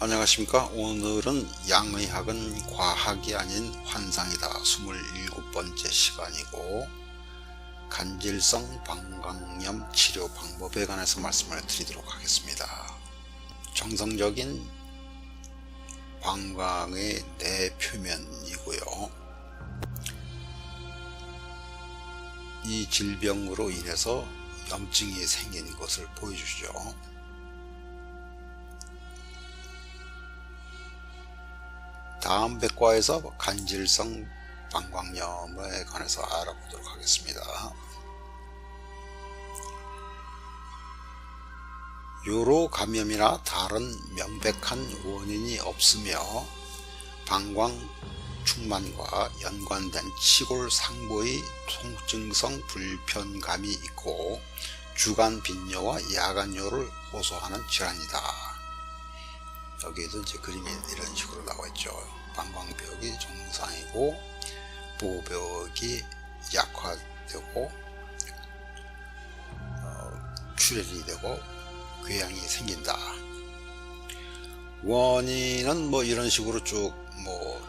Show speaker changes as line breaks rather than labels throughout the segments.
안녕하십니까. 오늘은 양의학은 과학이 아닌 환상이다. 27번째 시간이고 간질성 방광염 치료 방법에 관해서 말씀을 드리도록 하겠습니다. 정성적인 방광의 내표면이고요. 이 질병으로 인해서 염증이 생긴 것을 보여주죠 다음 백과에서 간질성 방광염에 관해서 알아보도록 하겠습니다. 요로 감염이나 다른 명백한 원인이 없으며 방광 충만과 연관된 치골 상부의 통증성 불편감이 있고 주간 빈뇨와 야간뇨를 호소하는 질환이다. 여기에도 이제 그림이 이런 식으로 나와 있죠. 방광벽이 정상이고 보호벽이 약화되고 어, 출혈이 되고 궤양이 생긴다. 원인은 뭐 이런 식으로 쭉 뭐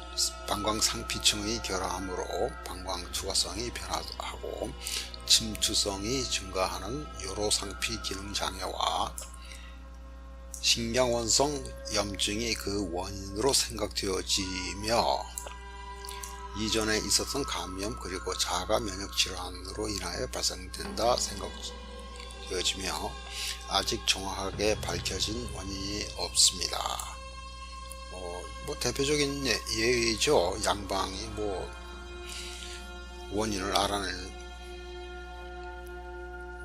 방광 상피층의 결함으로 방광 투과성이 변화하고 침투성이 증가하는 요로상피 기능 장애와 신경원성 염증이 그 원인으로 생각되어지며 이전에 있었던 감염 그리고 자가 면역 질환으로 인하여 발생된다 생각되어지며 아직 정확하게 밝혀진 원인이 없습니다. 뭐, 뭐 대표적인 예, 예의죠. 양방이 뭐 원인을 알아낼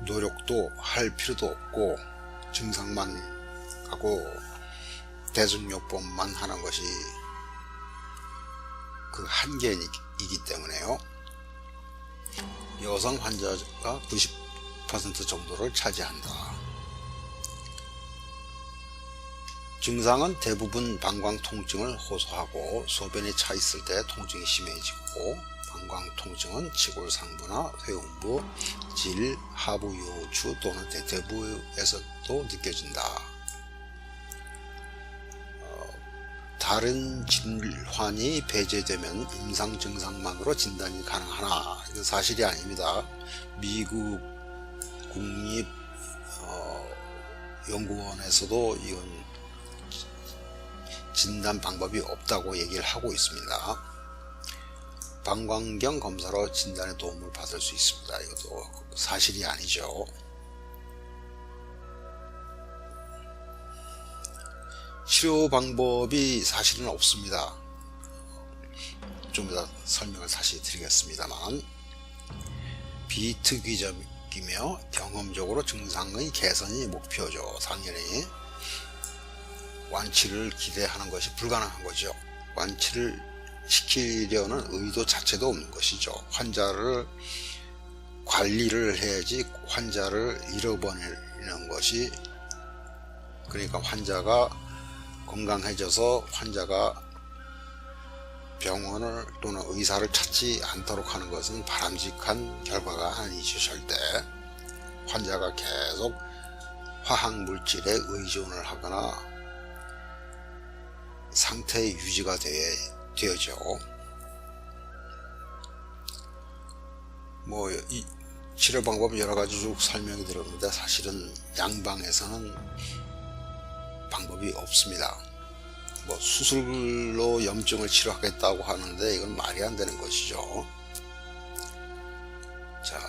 노력도 할 필요도 없고 증상만 하고 대증요법만 하는 것이 그 한계이기 때문에요. 여성 환자가 90% 정도를 차지한다. 증상은 대부분 방광 통증을 호소하고 소변이 차 있을 때 통증이 심해지고 방광 통증은 치골상부나 회음부, 질, 하부 요추 또는 대퇴부에서도 느껴진다. 다른 질환이 배제되면 임상 증상만으로 진단이 가능하나 이건 사실이 아닙니다. 미국 국립 어, 연구원에서도 이건 진단 방법이 없다고 얘기를 하고 있습니다. 방광경 검사로 진단에 도움을 받을 수 있습니다. 이것도 사실이 아니죠. 치료 방법이 사실은 없습니다. 좀 이따 설명을 다시 드리겠습니다만 비특이적이며 경험적으로 증상의 개선이 목표죠. 당연히 완치를 기대하는 것이 불가능한 거죠. 완치를 시키려는 의도 자체도 없는 것이죠. 환자를 관리를 해야지 환자를 잃어버리는 것이 그러니까 환자가 건강해져서 환자가 병원을 또는 의사를 찾지 않도록 하는 것은 바람직한 결과가 아니죠 절대. 환자가 계속 화학 물질에 의존을 하거나 상태 유지가 되, 되어져 뭐 이 치료 방법 여러 가지 쭉 설명이 들었는데 사실은 양방에서는 방법이 없습니다. 뭐 수술로 염증을 치료하겠다고 하는데 이건 말이 안 되는 것이죠. 자,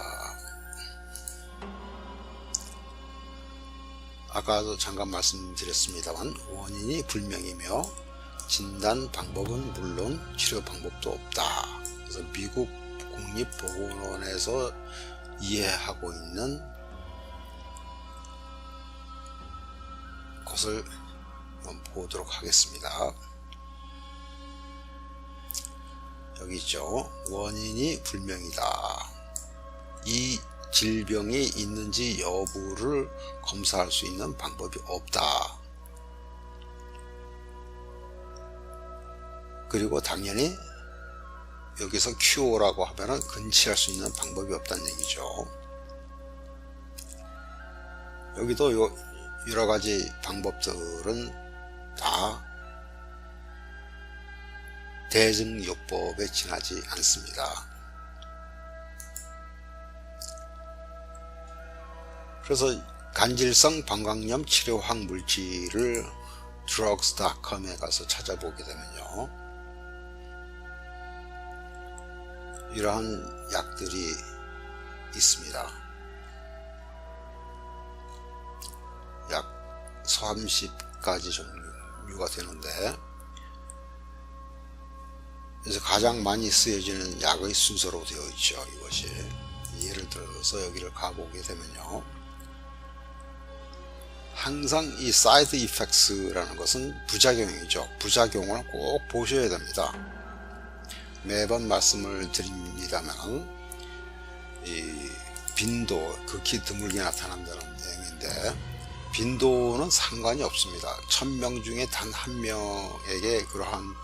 아까도 잠깐 말씀드렸습니다만 원인이 불명이며 진단 방법은 물론 치료 방법도 없다. 그래서 미국 국립보건원에서 이해하고 있는 것을 보도록 하겠습니다. 여기 있죠. 원인이 불명이다. 이 질병이 있는지 여부를 검사할 수 있는 방법이 없다. 그리고 당연히 여기서 큐어라고 하면은 근치할 수 있는 방법이 없다는 얘기죠. 여기도 요 여러 가지 방법들은 다 대증요법에 지나지 않습니다. 그래서 간질성 방광염 치료학 물질을 drugs.com에 가서 찾아보게 되면요. 이러한 약들이 있습니다. 30가지 종류가 되는데 그래서 가장 많이 쓰여지는 약의 순서로 되어 있죠. 이것이 예를 들어서 여기를 가보게 되면요. 항상 이 사이드 이펙트라는 것은 부작용이죠. 부작용을 꼭 보셔야 됩니다. 매번 말씀을 드립니다만 이 빈도 극히 드물게 나타난다는 내용인데 빈도는 상관이 없습니다. 천 명 중에 단 한 명에게 그러한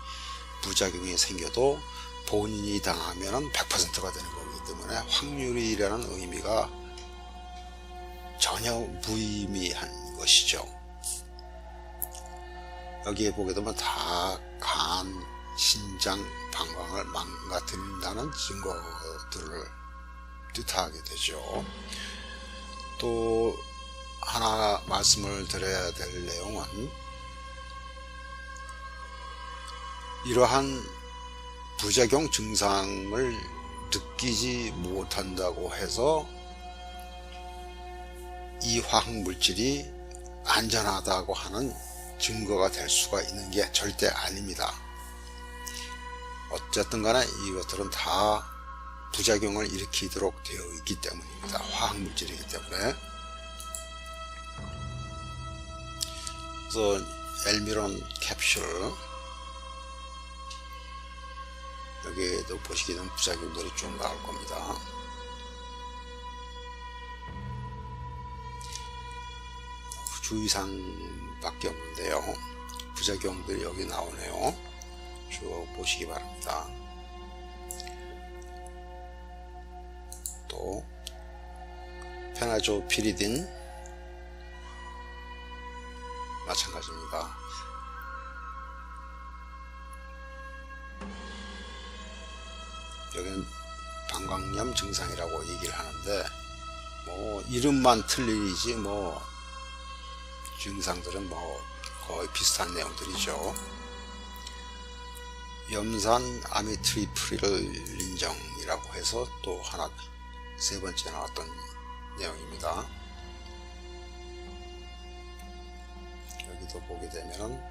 부작용이 생겨도 본인이 당하면 100%가 되는 거기 때문에 확률이라는 의미가 전혀 무의미한 것이죠. 여기에 보게 되면 다 간, 신장, 방광을 망가뜨린다는 증거들을 뜻하게 되죠. 또 하나 말씀을 드려야 될 내용은 이러한 부작용 증상을 느끼지 못한다고 해서 이 화학 물질이 안전하다고 하는 증거가 될 수가 있는 게 절대 아닙니다. 어쨌든 간에 이것들은 다 부작용을 일으키도록 되어 있기 때문입니다. 화학 물질이기 때문에. 그래서 엘미론 캡슐 여기에도 되면 부작용들이 좀 나올 겁니다. 주의사항밖에 없는데요. 부작용들이 여기 나오네요. 쭉 보시기 바랍니다. 또 페나조피리딘 이름만 틀리지 뭐 증상들은 뭐 거의 비슷한 내용들이죠. 염산 아미트리프릴린정이라고 해서 또 하나 세 번째 나왔던 내용입니다. 여기도 보게 되면은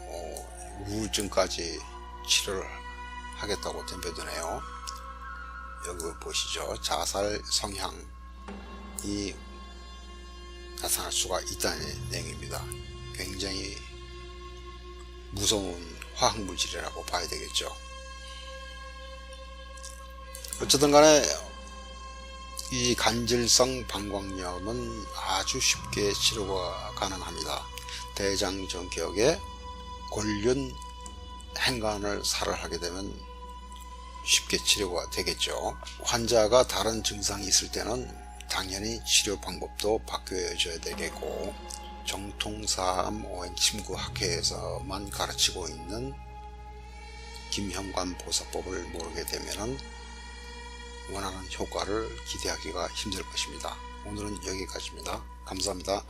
어, 우울증까지 치료를 하겠다고 덤벼드네요. 여기 보시죠. 자살 성향이 나타날 수가 있다는 내용입니다. 굉장히 무서운 화학물질이라고 봐야 되겠죠. 어쨌든 간에 이 간질성 방광염은 아주 쉽게 치료가 가능합니다. 대장 전격에 골륜 행간을 살을 하게 되면 쉽게 치료가 되겠죠. 환자가 다른 증상이 있을 때는 당연히 치료 방법도 바뀌어져야 되겠고 정통사암 오행 침구학회에서만 가르치고 있는 김현관 보사법을 모르게 되면 원하는 효과를 기대하기가 힘들 것입니다. 오늘은 여기까지입니다. 감사합니다.